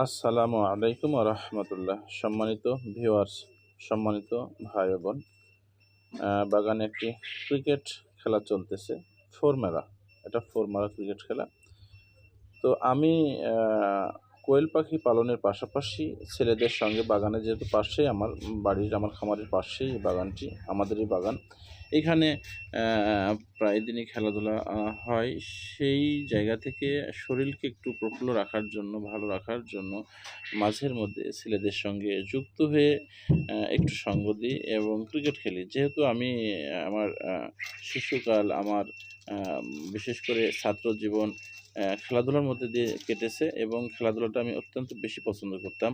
আসসালামু আলাইকুম রহমতুল্লাহ। সম্মানিত ভিউয়ার্স, সম্মানিত ভাই বোন বাগানে একটি ক্রিকেট খেলা চলতেছে, ফোর মেলা। এটা ফোর মেলা ক্রিকেট খেলা। তো আমি কোয়েল পাখি পালনের পাশাপাশি ছেলেদের সঙ্গে বাগানে যেহেতু পাশেই আমার বাড়ির, আমার খামারের পাশেই এই বাগানটি আমাদেরই বাগান। এখানে প্রায় দিনই খেলাধুলা হয়। সেই জায়গা থেকে শরীরকে একটু প্রফুল্ল রাখার জন্য, ভালো রাখার জন্য মাঝের মধ্যে ছেলেদের সঙ্গে যুক্ত হয়ে একটু সঙ্গ দিই এবং ক্রিকেট খেলি। যেহেতু আমি আমার শিশুকাল, আমার বিশেষ করে ছাত্র জীবন খেলাধুলার মধ্যে দিয়ে কেটেছে এবং খেলাধুলাটা আমি অত্যন্ত বেশি পছন্দ করতাম।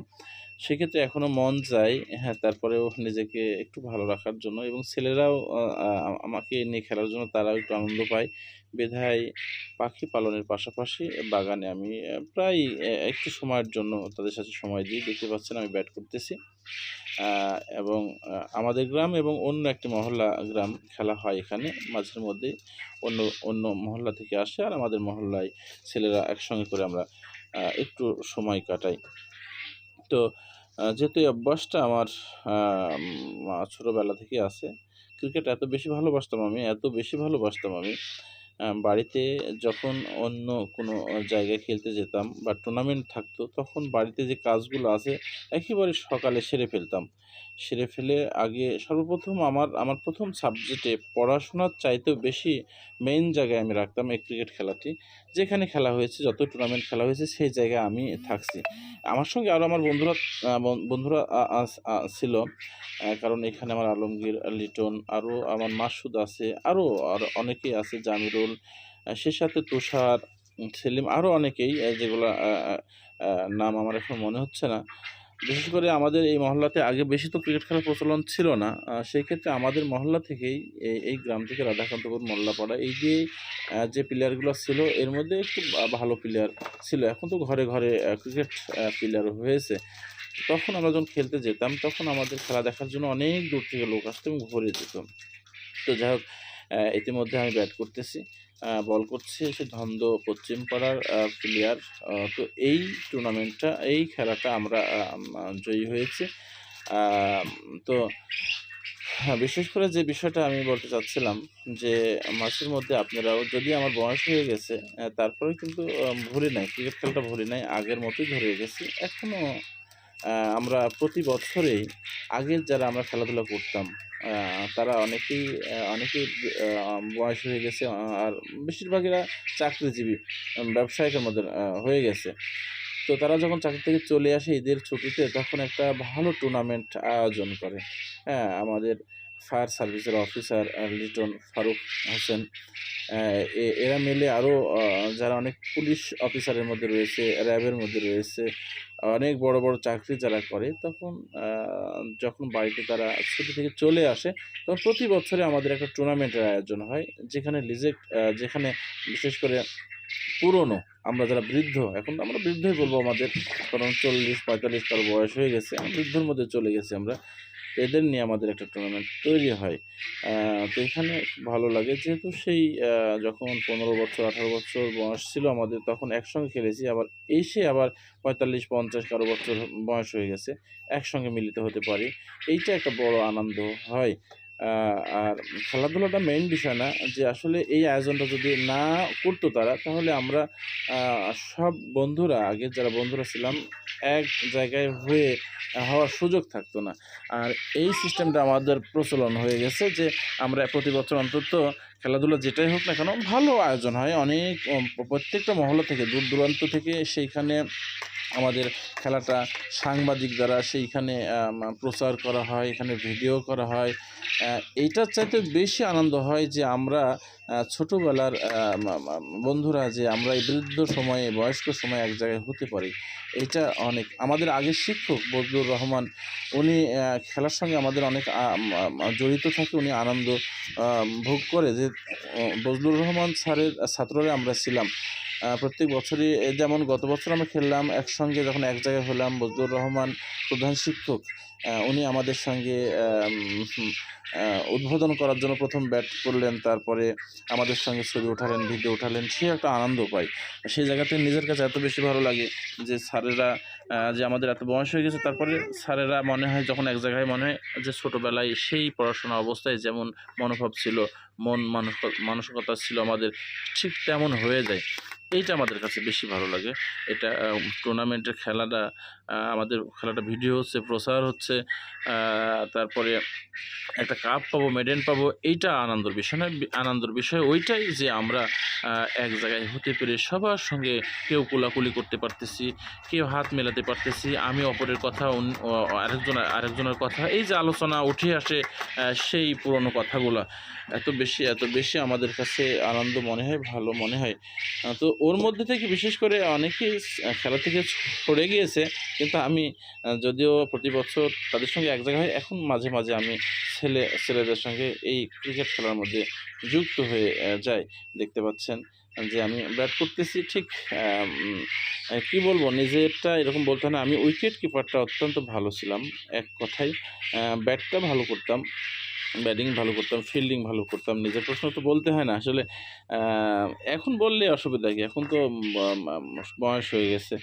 সেক্ষেত্রে এখনও মন চায় হ্যাঁ তারপরেও নিজেকে একটু ভালো রাখার জন্য এবং ছেলেরাও আমাকে নিয়ে খেলার জন্য তারাও একটু আনন্দ পায়। বিধায় পাখি পালনের পাশাপাশি বাগানে আমি প্রায় একটু সময়ের জন্য তাদের সাথে সময় দিই। দেখতে পাচ্ছেন আমি ব্যাট করতেছি। এবং আমাদের গ্রাম এবং অন্য একটি মহল্লা গ্রাম খেলা হয় এখানে। মাঝের মধ্যে অন্য অন্য মহল্লা থেকে আসে আর আমাদের মহল্লায় ছেলেরা একসঙ্গে করে আমরা একটু সময় কাটাই। তো যেহেতু এই অভ্যাসটা আমার ছোটোবেলা থেকে আছে, ক্রিকেট এত বেশি ভালোবাসতাম আমি, এত বেশি ভালোবাসতাম আমি বাড়িতে যখন অন্য কোনো জায়গায় খেলতে যেতাম বা টুর্নামেন্ট থাকতো, তখন বাড়িতে যে কাজগুলো আছে একেবারে সকালে সেরে ফেলতাম। সেরে ফেলে আগে সর্বপ্রথম আমার আমার প্রথম সাবজেক্টে পড়াশোনার চাইতেও বেশি মেইন জায়গায় আমি রাখতাম এই ক্রিকেট খেলাটি। যেখানে খেলা হয়েছে, যত টুর্নামেন্ট খেলা হয়েছে, সেই জায়গায় আমি থাকছি। আমার সঙ্গে আরও আমার বন্ধুরা বন- বন্ধুরা ছিল। কারণ এখানে আমার আলমগীর, লিটন আরও আমার মাসুদ আছে আরও আর অনেকেই আছে, জামিরুল সে সাথে তুষার সেলিম আরও অনেকেই যেগুলো নাম আমার এখন মনে হচ্ছে না। বিশেষ করে আমাদের এই মহল্লাতে আগে বেশি তো ক্রিকেট খেলার প্রচলন ছিল না। সেই ক্ষেত্রে আমাদের মহল্লা থেকেই এই গ্রাম থেকে রাধাকান্তপুর, মোল্লাপাড়া এই যে যে প্লেয়ারগুলো ছিল, এর মধ্যে একটু ভালো প্লেয়ার ছিল। এখন তো ঘরে ঘরে ক্রিকেট প্লেয়ার হয়েছে। তখন আমরা যখন খেলতে যেতাম, তখন আমাদের খেলা দেখার জন্য অনেক দূর থেকে লোক আসতো এবং ভরে যেত। তো যাই হোক ইতিমধ্যে আমি ব্যাট করতেছি। বল করছে সে ধন্দ পশ্চিম পাড়ার প্লেয়ার তো এই টুর্নামেন্টটা এই খেলাটা আমরা জয়ী হয়েছে। তো হ্যাঁ বিশেষ করে যে বিষয়টা আমি বলতে চাচ্ছিলাম যে মাসের মধ্যে আপনারাও যদি আমার বয়স হয়ে গেছে আহ, তারপরেও কিন্তু ভুলি নাই ক্রিকেট খেলাটা ভুলি নাই আগের মতোই ধরে গেছি এখনও আমরা প্রতি বছরেই আগের যারা আমরা খেলাধুলা করতাম তারা অনেকেই অনেকেই বয়স হয়ে গেছে আর বেশিরভাগেরা চাকরিজীবী ব্যবসায়িকের মধ্যে হয়ে গেছে। তো তারা যখন চাকরি থেকে চলে আসে ঈদের ছুটিতে, তখন একটা ভালো টুর্নামেন্ট আয়োজন করে। হ্যাঁ আমাদের ফায়ার সার্ভিসের অফিসার লিটন ফারুক হোসেন এরা মিলে আরও যারা অনেক পুলিশ অফিসারের মধ্যে রয়েছে, র্যাবের মধ্যে রয়েছে, অনেক বড় বড় চাকরি যারা করে, তখন যখন বাড়িতে তারা ছুটি থেকে চলে আসে, তখন প্রতি বছরে আমাদের একটা টুর্নামেন্টের আয়োজন হয়, যেখানে লিজেক্ট যেখানে বিশেষ করে পুরনো, আমরা যারা বৃদ্ধ, এখন আমরা বৃদ্ধই বলব আমাদের, কারণ চল্লিশ পঁয়তাল্লিশ তার বয়স হয়ে গেছে, বৃদ্ধর মধ্যে চলে গেছি আমরা। এদের নিয়ে আমাদের একটা টুর্নামেন্ট তৈরি হয়। তো এখানে ভালো লাগে যেহেতু সেই যখন পনেরো বছর, আঠারো বছর বয়স ছিল আমাদের, তখন একসঙ্গে খেলেছি। আবার এসে আবার পঁয়তাল্লিশ, পঞ্চাশ, কারও বছর বয়স হয়ে গেছে, একসঙ্গে মিলিত হতে পারি। এইটা একটা বড় আনন্দ হয়। আর খেলাধুলাটা মেইন বিষয় না, যে আসলে এই আয়োজনটা যদি না করতো তারা, তাহলে আমরা সব বন্ধুরা, আগে যারা বন্ধুরা ছিলাম, এক জায়গায় হয়ে হওয়ার সুযোগ থাকতো না। আর এই সিস্টেমটা আমাদের প্রচলন হয়ে গেছে যে আমরা প্রতি বছর অন্তত খেলাধুলা যেটাই হোক না কেন, ভালো আয়োজন হয়। অনেক প্রত্যেকটা মহল্লা থেকে, দূর দূরান্ত থেকে সেইখানে আমাদের খেলাটা সাংবাদিক দ্বারা সেইখানে প্রচার করা হয়, এখানে ভিডিও করা হয়। এইটার চাইতে বেশি আনন্দ হয় যে আমরা ছোটোবেলার বন্ধুরা যে আমরা এই বৃদ্ধ সময়ে, বয়স্ক সময়ে এক জায়গায় হতে পারি এইটা অনেক, আমাদের আগের শিক্ষক বজলুর রহমান, উনি খেলার সঙ্গে আমাদের অনেক জড়িত থাকে, উনি আনন্দ ভোগ করে যে বজলুর রহমান স্যারের ছাত্ররা আমরা ছিলাম। প্রত্যেক বছরই যেমন গত বছর আমরা খেললাম একসঙ্গে যখন এক জায়গায় হলাম, বজলুর রহমান প্রধান শিক্ষক উনি আমাদের সঙ্গে উদ্বোধন করার জন্য প্রথম ব্যাট করলেন, তারপরে আমাদের সঙ্গে ছবি উঠালেন ভিডিও উঠালেন সে একটা আনন্দ পাই সেই জায়গাতে নিজের কাছে এত বেশি ভালো লাগে যে স্যারেরা যে আমাদের এত বয়স হয়ে গেছে, তারপরে স্যারেরা মনে হয়, যখন এক জায়গায় মনে হয় যে ছোটোবেলায় সেই পড়াশোনা অবস্থায় যেমন মনোভাব ছিল, মন মানস- মানসিকতা ছিল আমাদের, ঠিক তেমন হয়ে যায়। এইটা আমাদের কাছে বেশি ভালো লাগে। এটা টুর্নামেন্টের খেলাটা আমাদের খেলাটা ভিডিও হচ্ছে প্রচার হচ্ছে তারপরে একটা কাপ পাবো মেডেল পাবো, এইটা আনন্দের বিষয় না আনন্দের বিষয় ওইটাই যে আমরা এক জায়গায় হতে পেরে সবার সঙ্গে কেউ কোলাকুলি করতে পারতেছি, কেউ হাত মেলাতে পারতেছি, আমি অপরের কথা আরেকজন, আরেকজনের কথা, এই যে আলোচনা উঠে আসে সেই পুরনো কথাগুলো, এত বেশি এত বেশি আমাদের কাছে আনন্দ মনে হয়, ভালো মনে হয়। তো ওর মধ্যে থেকে বিশেষ করে অনেকেই খেলা থেকে ছড়ে গিয়েছে, কিন্তু আমি যদিও প্রতি বছর তাদের সঙ্গে এক জায়গায় এখন মাঝে মাঝে আমি ছেলে, ছেলেদের সঙ্গে এই ক্রিকেট খেলার মধ্যে যুক্ত হয়ে যাই। দেখতে পাচ্ছেন যে আমি ব্যাট করতেছি ঠিক কি বলব, নিজেরটা এরকম বলতে না। আমি উইকেট কিপারটা অত্যন্ত ভালো ছিলাম, এক কথায় ব্যাটটা ভালো করতাম। ব্যাটিং ভালো করতাম, ফিল্ডিং ভালো করতাম, নিজের প্রশ্ন তো বলতে হয় না। আসলে এখন বললে অসুবিধা কি? এখন তো বয়স হয়ে গেছে।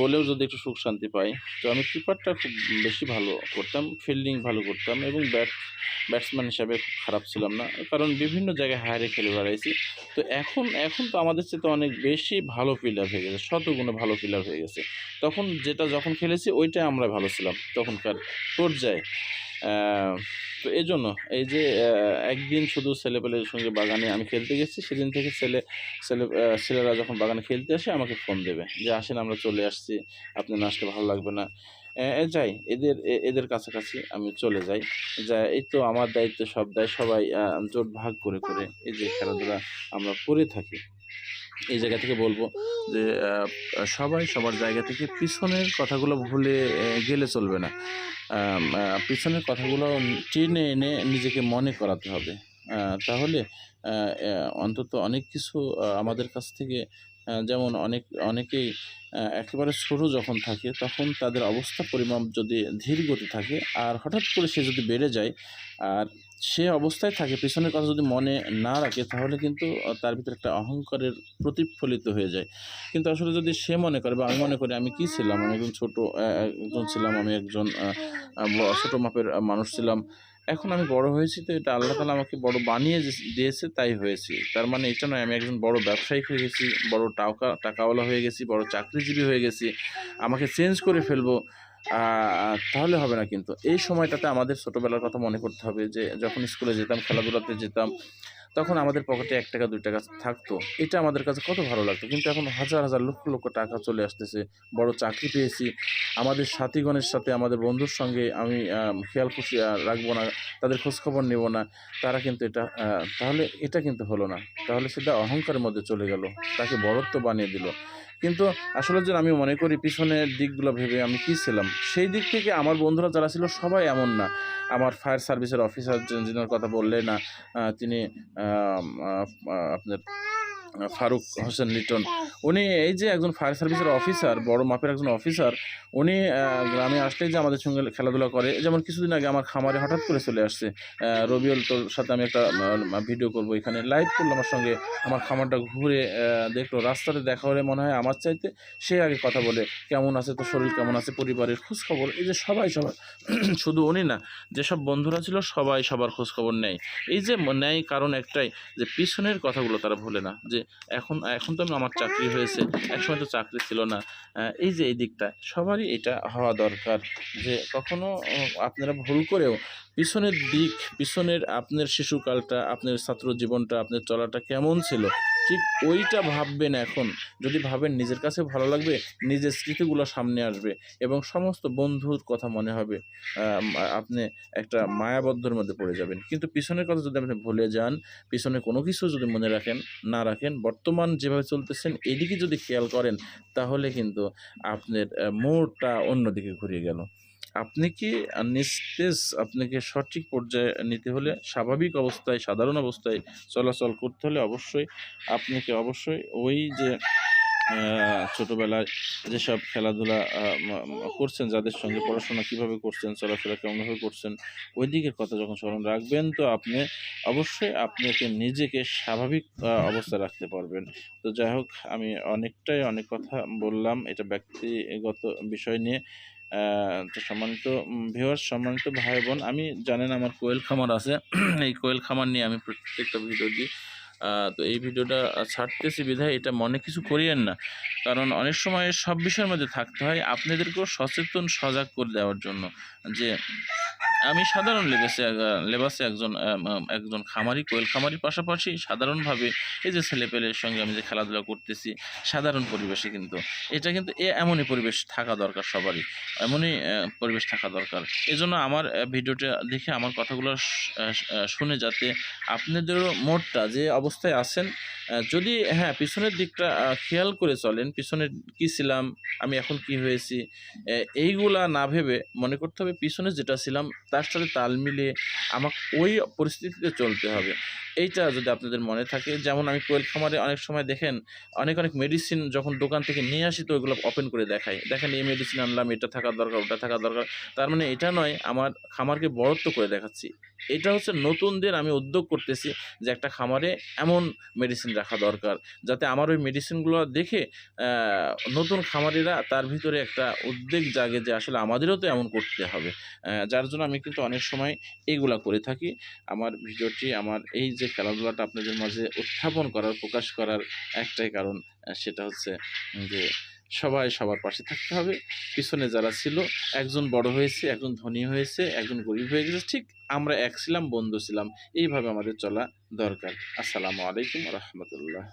বলেও যদি একটু সুখ শান্তি পাই, তো আমি কিপারটা খুব বেশি ভালো করতাম, ফিল্ডিং ভালো করতাম এবং ব্যাট, ব্যাটসম্যান হিসাবে খুব খারাপ ছিলাম না। কারণ বিভিন্ন জায়গায় হায়ারে খেলে বেড়াইছি। তো এখন এখন তো আমাদের চেয়ে তো অনেক বেশি ভালো প্লেয়ার হয়ে গেছে, শতগুণে ভালো প্লেয়ার হয়ে গেছে। তখন যেটা যখন খেলেছি, ওইটাই আমরা ভালো ছিলাম তখনকার পর্যায়ে। তো এই জন্য এই যে একদিন শুধু ছেলেপেলের সঙ্গে বাগানে আমি খেলতে গেছি, সেদিন থেকে ছেলে ছেলে ছেলেরা যখন বাগানে খেলতে আসে, আমাকে ফোন দেবে যে, আসেন, আমরা চলে আসছি আপনি না আসলে ভালো লাগবে না। যাই, এদের এদের কাছাকাছি আমি চলে যাই। যা, এই তো আমার দায়িত্ব সব দায় সবাই জোট ভাগ করে করে এই যে খেলাধুলা আমরা করে থাকি। এই জায়গা থেকে বলব যে সবাই সবার জায়গা থেকে পিছনের কথাগুলো ভুলে গেলে চলবে না। পিছনের কথাগুলো টেনে এনে নিজেকে মনে করাতে হবে। তাহলে অন্তত অনেক কিছু আমাদের কাছ থেকে যেমন অনেক অনেকেই একেবারে ছোটো যখন থাকে তখন তাদের অবস্থা পরিমাপ যদি ধীর গতি থাকে আর হঠাৎ করে সে যদি বেড়ে যায় আর সে অবস্থায় থাকে পিছনের কথা যদি মনে না রাখে তাহলে কিন্তু তার ভিতরে একটা অহংকারের প্রতিফলিত হয়ে যায়। কিন্তু আসলে যদি সে মনে করে বা আমি মনে করি আমি কি ছিলাম? আমি একজন ছোট একজন ছিলাম আমি একজন আহ, মাপের মানুষ ছিলাম। এখন আমি বড় হয়েছি তো এটা আল্লাহ তালা আমাকে বড় বানিয়ে দিয়েছে, তাই হয়েছে। তার মানে এটা নয় আমি একজন বড় ব্যবসায়িক হয়ে গেছি, বড় টাকা, টাকাওয়ালা হয়ে গেছি, বড় চাকরিজীবী হয়ে গেছি। আমাকে চেঞ্জ করে ফেলব। তাহলে হবে না কিন্তু। এই সময়টাতে আমাদের ছোটোবেলার কথা মনে করতে হবে যে, যখন স্কুলে যেতাম, খেলাধুলাতে যেতাম, তখন আমাদের পকেটে এক টাকা, দুই টাকা থাকতো। এটা আমাদের কাছে কত ভালো লাগতো। কিন্তু এখন হাজার হাজার, লক্ষ লক্ষ টাকা চলে আসতেছে। বড় চাকরি পেয়েছি। আমাদের সাথীগণের সাথে, আমাদের বন্ধুর সঙ্গে আমি খেয়াল খুশি রাখব না। তাদের খোঁজখবর নেব না। তারা কিন্তু এটা তাহলে এটা কিন্তু হলো না। তাহলে সেটা অহংকারের মধ্যে চলে গেল। তাকে বড়ত্ব বানিয়ে দিল। কিন্তু আসলে যে আমি মনে করি পিছনের দিকগুলো ভেবে আমি কী ছিলাম, সেই দিক থেকে আমার বন্ধুরা যারা ছিল সবাই এমন না। আমার ফায়ার সার্ভিসের অফিসার যিনি কথা বললে না তিনি আপনার ফারুক হোসেন লিটন। উনি এই যে একজন ফায়ার সার্ভিসের অফিসার বড় মাপের একজন অফিসার উনি গ্রামে আসলেই যে আমাদের সঙ্গে খেলাধুলা করে। যেমন কিছুদিন আগে আমার খামারে হঠাৎ করে চলে আসছে। রবিউল তোর সাথে আমি একটা ভিডিও করব এখানে। লাইভ করল আমার সঙ্গে। আমার খামারটা ঘুরে দেখল। রাস্তাতে দেখা হলে মনে হয় আমার চাইতে সে আগে কথা বলে, কেমন আছে তোর শরীর? কেমন আছে পরিবারের খোঁজখবর? এই যে সবাই সবার শুধু উনি না, যেসব বন্ধুরা ছিল সবাই সবার খোঁজখবর নেয়। এই যে নেয় কারণ একটাই, যে পিছনের কথাগুলো তারা ভোলে না। যে এখন এখন তো আমি আমার চাকরি হয়েছে। একসময় তো চাকরি ছিল না। এই যে এই দিকটা সবারই এটা হওয়া দরকার যে কখনো আপনারা ভুল করেও পিছনের দিক, পিছনের আপনার শিশুকালটা, আপনার ছাত্র জীবনটা, আপনার চলাটা কেমন ছিল? ঠিক ওইটা ভাববেন এখন। যদি ভাবেন নিজের কাছে ভালো লাগবে, নিজের স্মৃতিগুলো সামনে আসবে এবং সমস্ত বন্ধুর কথা মনে হবে। আপনি একটা মায়াবদ্ধর মধ্যে পড়ে যাবেন। কিন্তু পিছনের কথা যদি আপনি ভুলে যান, পিছনে কোনো কিছু যদি মনে রাখেন, না রাখেন, বর্তমান যেভাবে চলতেছেন, এদিকে যদি খেয়াল করেন, তাহলে কিন্তু আপনার মোড়টা অন্যদিকে ঘুরিয়ে গেল। আপনি কি নিস্তেজ আপনাকে সঠিক পর্যায়ে নিতে হলে স্বাভাবিক অবস্থায় সাধারণ অবস্থায় চলাচল করতে হলে অবশ্যই আপনাকে অবশ্যই ওই যে ছোটোবেলায় যেসব খেলাধুলা করছেন যাদের সঙ্গে পড়াশোনা কীভাবে করছেন চলাফেরা কেমনভাবে করছেন ওই দিকের কথা যখন স্মরণ রাখবেন তো আপনি অবশ্যই আপনাকে নিজেকে স্বাভাবিক আহ, অবস্থায় রাখতে পারবেন। তো যাই হোক আমি অনেকটাই অনেক কথা বললাম। এটা ব্যক্তিগত বিষয় নিয়ে তো সম্মানিত ভিউয়ার সম্মানিত ভাই বোন আমি জানেন আমার কোয়েল খামার আছে। এই কোয়েল খামার নিয়ে আমি প্রত্যেকটা ভিডিও দিই। তো এই ভিডিওটা ছাড়তেছি বিধায় এটা মনে কিছু করিয়েন না। কারণ অনেক সময় সব বিষয়ের মধ্যে থাকতে হয়। আপনাদেরকেও সচেতন, সজাগ করে দেওয়ার জন্য যে আমি সাধারণ লেবাসে লেবাসে একজন একজন খামারি, কোয়েল খামারির পাশাপাশি সাধারণভাবে এই যে ছেলেপেলের সঙ্গে আমি যে খেলাধুলা করতেছি, সাধারণ পরিবেশে কিন্তু। এটা কিন্তু এ, এমনই পরিবেশ থাকা দরকার সবারই, এমনই পরিবেশ থাকা দরকার। এই জন্য আমার ভিডিওটা দেখে আমার কথাগুলো শুনে যাতে আপনাদেরও মোডটা যে অবস্থায় আছেন যদি হ্যাঁ পিছনের দিকটা খেয়াল করে চলেন, পিছনে কি ছিলাম, আমি এখন কি হয়েছি এইগুলা না ভেবে মনে করতে হবে পিছনে যেটা ছিলাম তার সাথে তাল মিলিয়ে আমাকে ওই পরিস্থিতিতে চলতে হবে। এইটা যদি আপনাদের মনে থাকে, যেমন আমি কোয়েল খামারে অনেক সময় দেখেন, অনেক অনেক মেডিসিন যখন দোকান থেকে নিয়ে আসি, তো ওইগুলো ওপেন করে দেখাই। দেখেন, এই মেডিসিন আনলাম, এটা থাকা দরকার, ওটা থাকা দরকার। তার মানে এটা নয়, আমার খামারকে বড়ত্ব করে দেখাচ্ছি। এটা হচ্ছে নতুনদের আমি উদ্যোগ করতেছি যে একটা খামারে এমন মেডিসিন রাখা দরকার, যাতে আমার ওই মেডিসিনগুলো দেখে নতুন খামারিরা তার ভিতরে একটা উদ্বেগ জাগে যে আসলে আমাদেরও তো এমন করতে হবে। যার জন্য আমি কিন্তু অনেক সময় এইগুলা করে থাকি। আমার ভিডিওটি, আমার এই যে খেলাধুলাটা আপনাদের মাঝে উত্থাপন করার, প্রকাশ করার একটাই কারণ সেটা হচ্ছে যে সবাই সবার পাশে থাকতে হবে। পিছনে যারা ছিল, একজন বড় হয়েছে, একজন ধনী হয়েছে, একজন গরিব হয়ে গেছে, ঠিক আমরা এক ছিলাম, বন্ধু ছিলাম। এইভাবে আমাদের চলা দরকার। আসসালামু আলাইকুম রহমতুল্লাহ।